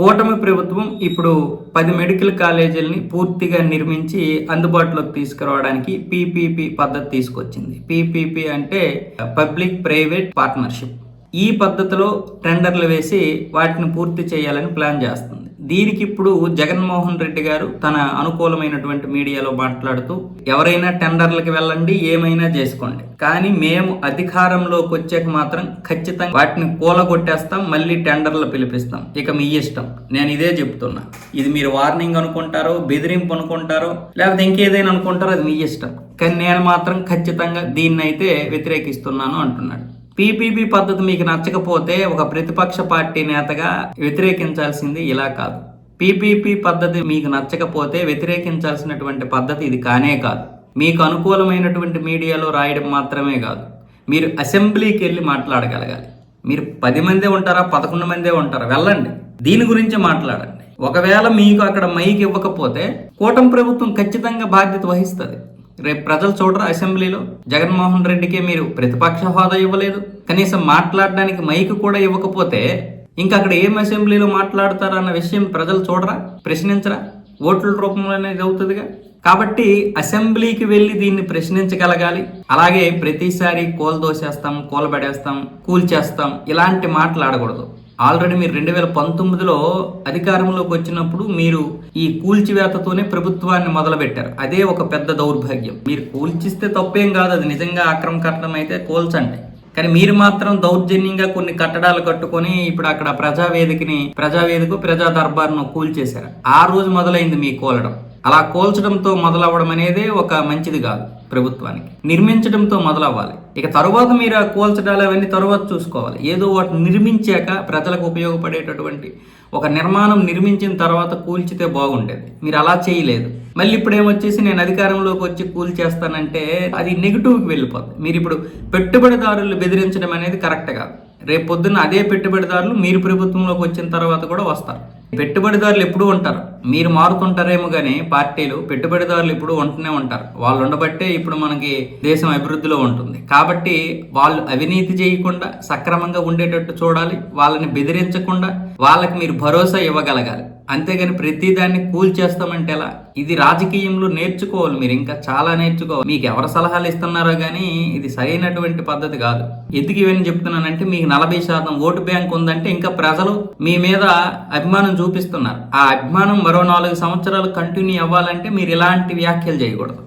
కూటమి ప్రభుత్వం ఇప్పుడు పది మెడికల్ కాలేజీలని పూర్తిగా నిర్మించి అందుబాటులోకి తీసుకురావడానికి పీపీపీ పద్ధతి తీసుకొచ్చింది. పీపీపీ అంటే పబ్లిక్ ప్రైవేట్ పార్ట్నర్షిప్. ఈ పద్ధతిలో టెండర్లు వేసి వాటిని పూర్తి చేయాలని ప్లాన్ చేస్తుంది. దీనికి ఇప్పుడు జగన్మోహన్ రెడ్డి గారు తన అనుకూలమైనటువంటి మీడియాలో మాట్లాడుతూ ఎవరైనా టెండర్లకు వెళ్ళండి ఏమైనా చేసుకోండి. కానీ మేము అధికారంలోకి వచ్చాక మాత్రం ఖచ్చితంగా వాటిని కూలగొట్టేస్తాం మళ్ళీ టెండర్లు పిలిపిస్తాం. ఇక మీ ఇష్టం. నేను ఇదే చెప్తున్నా. ఇది మీరు వార్నింగ్ అనుకుంటారో బెదిరింపు అనుకుంటారో లేకపోతే ఇంకేదైనా అనుకుంటారో అది మీ ఇష్టం. కానీ నేను మాత్రం ఖచ్చితంగా దీన్ని అయితే వ్యతిరేకిస్తున్నాను అంటున్నాడు. పీపీపీ పద్ధతి మీకు నచ్చకపోతే ఒక ప్రతిపక్ష పార్టీ నేతగా వ్యతిరేకించాల్సింది ఇలా కాదు. పీపీపీ పద్ధతి మీకు నచ్చకపోతే వ్యతిరేకించాల్సినటువంటి పద్ధతి ఇది కానే కాదు. మీకు అనుకూలమైనటువంటి మీడియాలో రాయడం మాత్రమే కాదు. మీరు అసెంబ్లీకి వెళ్ళి మాట్లాడగలగాలి. మీరు పది మందే ఉంటారా పదకొండు మందే ఉంటారా? వెళ్ళండి. దీని గురించి మాట్లాడండి. ఒకవేళ మీకు అక్కడ మైక్ ఇవ్వకపోతే కూటమి ప్రభుత్వం ఖచ్చితంగా బాధ్యత వహిస్తుంది. రేపు ప్రజలు చూడరా అసెంబ్లీలో. జగన్మోహన్ రెడ్డికి మీరు ప్రతిపక్ష హోదా ఇవ్వలేదు. కనీసం మాట్లాడడానికి మైక్ కూడా ఇవ్వకపోతే ఇంకా అక్కడ ఏం అసెంబ్లీలో మాట్లాడతారన్న విషయం ప్రజలు చూడరా ప్రశ్నించరా? ఓట్ల రూపంలోనే అవుతుందిగా. కాబట్టి అసెంబ్లీకి వెళ్ళి దీన్ని ప్రశ్నించగలగాలి. అలాగే ప్రతిసారి కోల్దోసేస్తాం కూలబడేస్తాం కూల్చేస్తాం ఇలాంటి మాట్లాడకూడదు ఆల్రెడీ మీరు రెండు వేల పంతొమ్మిదిలో అధికారంలోకి వచ్చినప్పుడు మీరు ఈ కూల్చివేతతోనే ప్రభుత్వాన్ని మొదలుపెట్టారు. అదే ఒక పెద్ద దౌర్భాగ్యం. మీరు కూల్చిస్తే తప్పేం కాదు అది నిజంగా అక్రమ కట్టడం అయితే కూల్చండి. కానీ మీరు మాత్రం దౌర్జన్యంగా కొన్ని కట్టడాలు కట్టుకొని ఇప్పుడు అక్కడ ప్రజావేదికని ప్రజావేదిక ప్రజా దర్బార్ను కూల్చేశారు. ఆ రోజు మొదలైంది మీ కూలడం. అలా కూల్చడంతో మొదలవ్వడం అనేది ఒక మంచిది కాదు ప్రభుత్వానికి. నిర్మించడంతో మొదలవ్వాలి. ఇక తరువాత మీరు ఆ కోల్చడాలు అవన్నీ తరువాత చూసుకోవాలి. ఏదో వాటిని నిర్మించాక ప్రజలకు ఉపయోగపడేటటువంటి ఒక నిర్మాణం నిర్మించిన తర్వాత కూల్చితే బాగుండేది. మీరు అలా చేయలేదు. మళ్ళీ ఇప్పుడు ఏమొచ్చేసి నేను అధికారంలోకి వచ్చి కూల్చేస్తానంటే అది నెగిటివ్కి వెళ్ళిపోతుంది మీరు ఇప్పుడు పెట్టుబడిదారులు బెదిరించడం అనేది కరెక్ట్ కాదు. రేపు పొద్దున్న అదే పెట్టుబడిదారులు మీరు ప్రభుత్వంలోకి వచ్చిన తర్వాత కూడా వస్తారు. పెట్టుబడిదారులు ఎప్పుడూ ఉంటారు. మీరు మారుతుంటారేమో కానీ పార్టీలు పెట్టుబడిదారులు ఎప్పుడూ ఉంటూనే ఉంటారు. వాళ్ళు ఉండబట్టే ఇప్పుడు మనకి దేశం అభివృద్ధిలో ఉంటుంది. కాబట్టి వాళ్ళు అవినీతి చేయకుండా సక్రమంగా ఉండేటట్టు చూడాలి. వాళ్ళని బెదిరించకుండా వాళ్ళకి మీరు భరోసా ఇవ్వగలగాలి. అంతేగాని ప్రతిదాన్ని కూల్ చేస్తామంటే ఎలా? ఇది రాజకీయంలో నేర్చుకోవాలి మీరు ఇంకా చాలా నేర్చుకోవాలి. మీకు ఎవరు సలహాలు ఇస్తున్నారో కానీ ఇది సరైనటువంటి పద్ధతి కాదు. ఎందుకు ఇవన్నీ చెప్తున్నానంటే మీకు నలభై శాతం ఓటు బ్యాంక్ ఉందంటే ఇంకా ప్రజలు మీ మీద అభిమానం చూపిస్తున్నారు. ఆ అభిమానం మరో నాలుగు సంవత్సరాలు కంటిన్యూ అవ్వాలంటే మీరు ఇలాంటి వ్యాఖ్యలు చేయకూడదు.